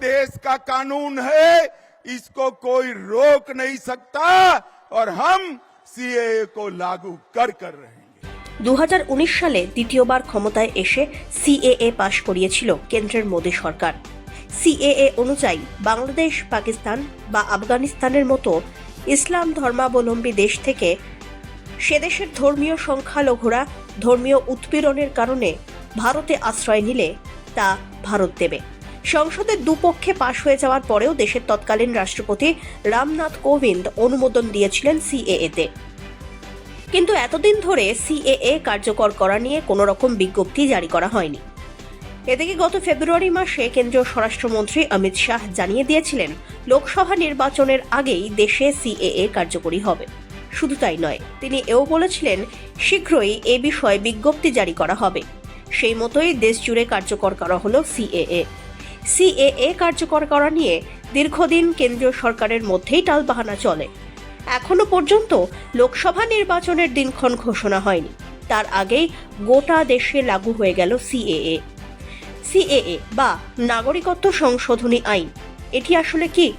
देश का कानून है इसको कोई रोक नहीं सकता और हम सीएए को लागू कर कर रहेंगे দু সালে দ্বিতীয়বার ক্ষমতায় এসে সিএএ পাশ করিয়েছিল কেন্দ্রের মোদী সরকার সিএএ অনুযায়ী বাংলাদেশ পাকিস্তান বা আফগানিস্তানের মতো ইসলাম ধর্মাবলম্বী দেশ থেকে সে দেশের ধর্মীয় সংখ্যালঘুরা ধর্মীয় উৎপীড়নের কারণে ভারতে আশ্রয় নিলে তা ভারত দেবে সংসদের দুপক্ষে পাশ হয়ে যাওয়ার পরেও দেশের তৎকালীন রাষ্ট্রপতি রামনাথ কোবিন্দ অনুমোদন দিয়েছিলেন সিএএতে। কিন্তু এতদিন ধরে সিএএ কার্যকর করা নিয়ে কোনো রকম বিজ্ঞপ্তি জারি করা হয়নি। এদিকে গত ফেব্রুয়ারি মাসে কেন্দ্রীয় স্বরাষ্ট্রমন্ত্রী অমিত শাহ জানিয়ে দিয়েছিলেন, লোকসভা নির্বাচনের আগেই দেশে সিএএ কার্যকরী হবে। শুধু তাই নয়, তিনি এও বলেছিলেন, শীঘ্রই এ বিষয়ে বিজ্ঞপ্তি জারি করা হবে। সেই মতোই দেশ জুড়ে কার্যকর করা হলো সিএএ। সিএএ কার্যকর করা নিয়ে দীর্ঘদিন কেন্দ্রীয় সরকারের মধ্যেই টালবাহানা চলে। এখনও পর্যন্ত লোকসভা নির্বাচনের দিনক্ষণ ঘোষণা হয়নি। তার আগেই গোটা দেশে লাগু হয়ে গেল সিএএ। সিএএ বা নাগরিকত্ব সংশোধনী আইন, এটি আসলে কি?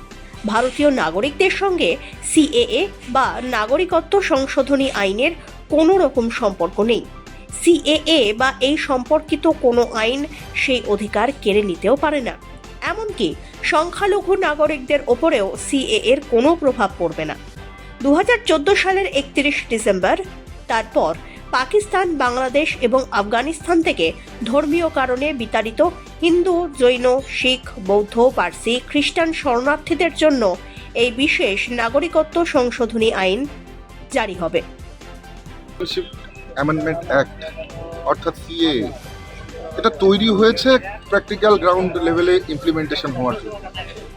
ভারতীয় নাগরিকদের সঙ্গে সিএএ বা নাগরিকত্ব সংশোধনী আইনের কোনো রকম সম্পর্ক নেই। সিএএ বা এই সম্পর্কিত কোনো আইন সেই অধিকার কেড়ে নিতেও পারে না। এমনকি সংখ্যালঘু নাগরিকদের ওপরেও সিএ এর কোনো প্রভাব পড়বে না। দুহাজার চোদ্দ সালের একত্রিশ ডিসেম্বর, তারপর পাকিস্তান, বাংলাদেশ এবং আফগানিস্তান থেকে ধর্মীয় কারণে বিতাড়িত হিন্দু, জৈন, শিখ, বৌদ্ধ, পার্সি, খ্রিস্টান শরণার্থীদের জন্য এই বিশেষ নাগরিকত্ব সংশোধনী আইন জারি হবে। অ্যামেন্ডমেন্ট অ্যাক্ট অর্থাৎ সিএ এটা তৈরি হয়েছে প্র্যাকটিক্যাল গ্রাউন্ড লেভেলে ইমপ্লিমেন্টেশন হওয়ার জন্য।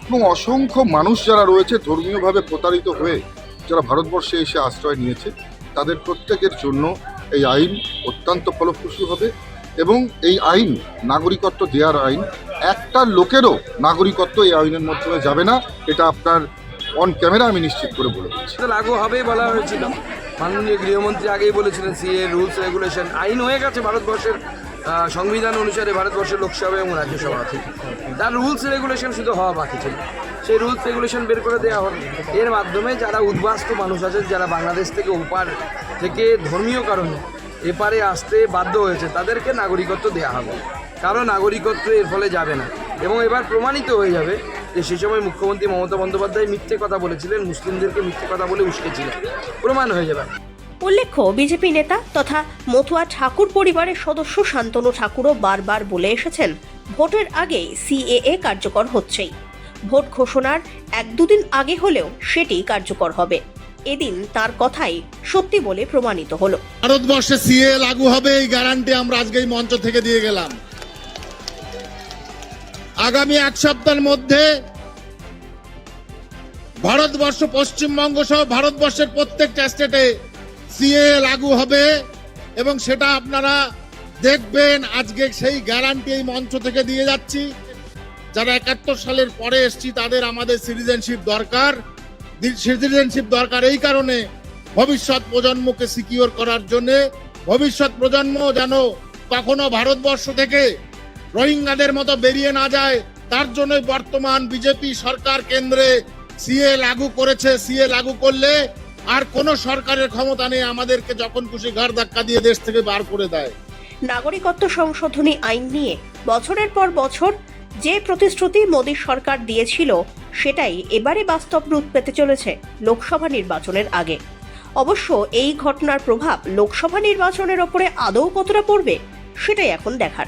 এবং অসংখ্য মানুষ যারা রয়েছে ধর্মীয়ভাবে প্রতারিত হয়ে, যারা ভারতবর্ষে এসে আশ্রয় নিয়েছে, তাদের প্রত্যেকের জন্য এই আইন অত্যন্ত ফলপ্রসূ হবে এবং এই আইন, নাগরিকত্ব দেওয়ার আইন, একটা লোকেরও নাগরিকত্ব এই আইনের মাধ্যমে যাবে না, এটা আপনার অন ক্যামেরা আমি নিশ্চিত করে বলে দিচ্ছি। লাগু হবেই বলা হয়েছিল। মাননীয় গৃহমন্ত্রী আগেই বলেছিলেন, সিএ রুলস, রেগুলেশন, আইন হয়ে গেছে ভারতবর্ষের সংবিধান অনুসারে ভারতবর্ষের লোকসভা এবং রাজ্যসভা আছে। তার রুলস, রেগুলেশন শুধু হওয়া বাকি ছিল। সেই রুলস, রেগুলেশন বের করে দেওয়া হবে এর মাধ্যমে যারা উদ্বাস্তু মানুষ আছেন, যারা বাংলাদেশ থেকে ওপার থেকে ধর্মীয় কারণে এপারে আসতে বাধ্য হয়েছে, তাদেরকে নাগরিকত্ব দেওয়া হবে। কারও নাগরিকত্ব এর ফলে যাবে না। এবং এবার প্রমাণিত হয়ে যাবে যে সে সময় মুখ্যমন্ত্রী মমতা বন্দ্যোপাধ্যায় মিথ্যে কথা বলেছিলেন মুসলিমদেরকে মিথ্যে কথা বলে উস্কেছিলেন। প্রমাণ হয়ে যাবে। উল্লেখ্য বিজেপি নেতা তথা মতুয়া ঠাকুর পরিবারের সদস্য শান্তনু ঠাকুরও বারবার বলে এসেছেন ভোটের আগেই সিএএ কার্যকর হচ্ছেই। ভোট ঘোষণার এক দুদিন আগে হলেও সেটি কার্যকর হবে। এদিন তার কথাই সত্যি বলে প্রমাণিত হলো। ভারতবর্ষে সিএ লাগু হবে এই গ্যারান্টি আমরা আজকে এই মঞ্চ থেকে দিয়ে গেলাম। আগামী এক সপ্তাহের মধ্যে ভারতবর্ষ, পশ্চিমবঙ্গ সহ ভারতবর্ষের প্রত্যেকটা স্টেটে সিএ লাগু হবে এবং সেটা আপনারা দেখবেন। আজকে সেই গ্যারান্টি এই মঞ্চ থেকে দিয়ে যাচ্ছি। যারা একাত্তর সালের পরে এসছি, তাদের আমাদের সিটিজেনশিপ দরকার। সিটিজেনশিপ দরকার এই কারণে ভবিষ্যৎ প্রজন্মকে সিকিওর করার জন্য। ভবিষ্যৎ প্রজন্ম যেন কখনো ভারতবর্ষ থেকে রোহিঙ্গাদের মতো বেরিয়ে না যায়। তার জন্যই বর্তমান বিজেপি সরকার কেন্দ্রে সিএ লাগু করেছে। সিএ লাগু করলে আর কোন সরকারের ক্ষমতা নেই। আমাদেরকে যখন খুশি ঘাড় ধাক্কা দিয়ে দেশ থেকে বার করে দেয়। নাগরিকত্ব সংশোধনী আইন নিয়ে বছরের পর বছর যে প্রতিশ্রুতি মোদী সরকার দিয়েছিল, সেটাই এবারে বাস্তব রূপ পেতে চলেছে লোকসভা নির্বাচনের আগে। অবশ্য এই ঘটনার প্রভাব লোকসভা নির্বাচনের ওপরে আদৌ কতটা পড়বে, সেটাই এখন দেখার।